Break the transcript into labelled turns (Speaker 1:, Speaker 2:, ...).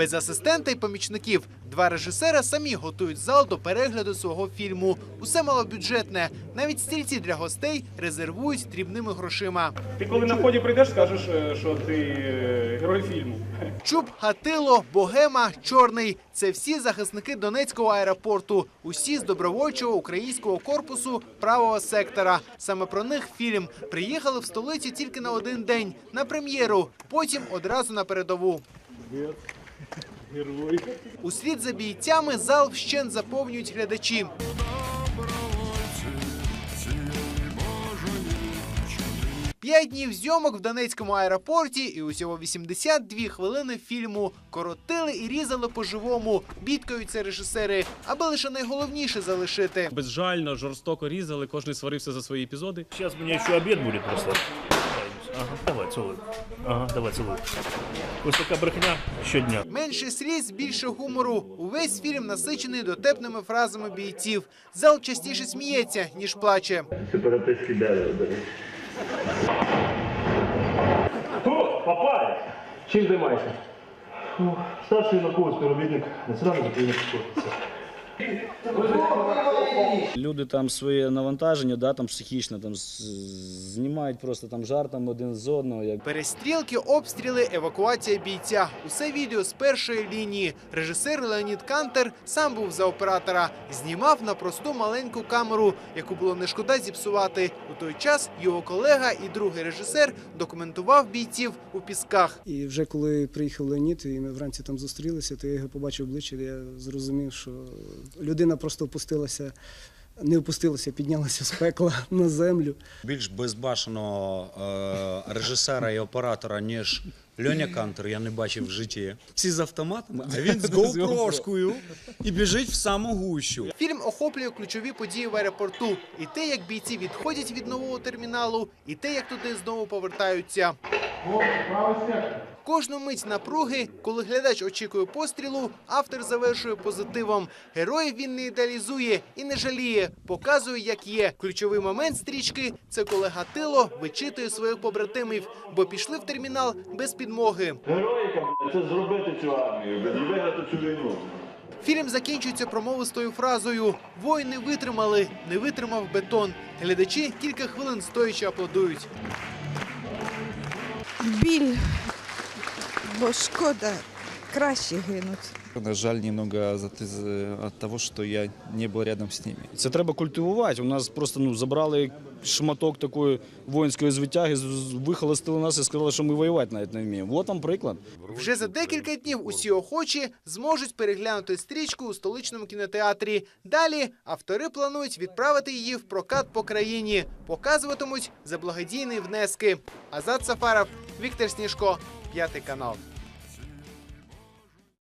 Speaker 1: Без асистента і помічників два режисера самі готують зал до перегляду свого фільму. Усе малобюджетне. Навіть стільці для гостей резервують дрібними грошима.
Speaker 2: Ти коли на вході прийдеш, скажеш, е, що ти е, герой фільму.
Speaker 1: Чуб, Гатило, Богема, Чорний це всі захисники Донецького аеропорту. Усі з добровольчого українського корпусу правого сектора. Саме про них фільм приїхали в столицю тільки на один день на прем'єру. Потім одразу на передову.
Speaker 2: Герой.
Speaker 1: Услід за бійцями зал вщент заповнюють глядачі. П'ять днів зйомок в Донецькому аеропорті і усього 82 хвилини фільму. Коротили і різали по-живому. Бідкаються режисери, аби лише найголовніше залишити.
Speaker 3: Безжально, жорстоко різали, кожен сварився за свої епізоди.
Speaker 4: Сейчас у меня еще обед будет просто. Ага, давай, целуй. Ага, давай, целуй. Ось така брехня щодня.
Speaker 1: Менше сліз, більше гумору. Увесь фільм насичений дотепними фразами бійців. Зал частіше сміється, ніж плаче.
Speaker 5: Сепаратистські дерева.
Speaker 4: О, попали! Чим займаєшся? Старший науковий співробітник Національної України.
Speaker 6: Люди там своє навантаження, да, там психічно там знімають просто там жартом один з одного. Як
Speaker 1: Перестрілки, обстріли, евакуація бійця. Усе відео з першої лінії. Режисер Леонід Кантер сам був за оператора. Знімав на просту маленьку камеру, яку було не шкода зіпсувати. У той час його колега і другий режисер документував бійців у пісках.
Speaker 7: І вже коли приїхав Леонід, і ми вранці там зустрілися, то я його побачив обличчя, я зрозумів, що людина просто опустилася, не опустилася, піднялася з пекла на землю.
Speaker 8: більш безбашеного е, режисера і оператора, ніж Льоня Кантер, я не бачив в житті. Всі з автоматами, а він з гоупрошкою і біжить в саму гущу.
Speaker 1: Фільм охоплює ключові події в аеропорту. І те, як бійці відходять від нового терміналу, і те, як туди знову повертаються. Кожну мить напруги, коли глядач очікує пострілу, автор завершує позитивом. Героїв він не ідеалізує і не жаліє, показує, як є. Ключовий момент стрічки це коли Гатило вичитує своїх побратимів, бо пішли в термінал без підмоги.
Speaker 5: Героїка, це зробити цю армію, виграти цю війну.
Speaker 1: Фільм закінчується промовистою фразою Воїни витримали, не витримав бетон. Глядачі кілька хвилин стоячи аплодують.
Speaker 9: біль, бо шкода, краще гинуть.
Speaker 10: На Жаль немного за- за- от того, что я не был рядом с ними.
Speaker 6: це треба культивувати. У нас просто ну забрали шматок такої воїнської звитяги, з- з- вихолостили нас і сказали, що ми воювати навіть не вміємо. От вам приклад.
Speaker 1: Вже за декілька днів усі охочі зможуть переглянути стрічку у столичному кінотеатрі. Далі автори планують відправити її в прокат по країні. Показуватимуть за благодійні внески. Азат Сафаров, Віктор Сніжко, п'ятий канал.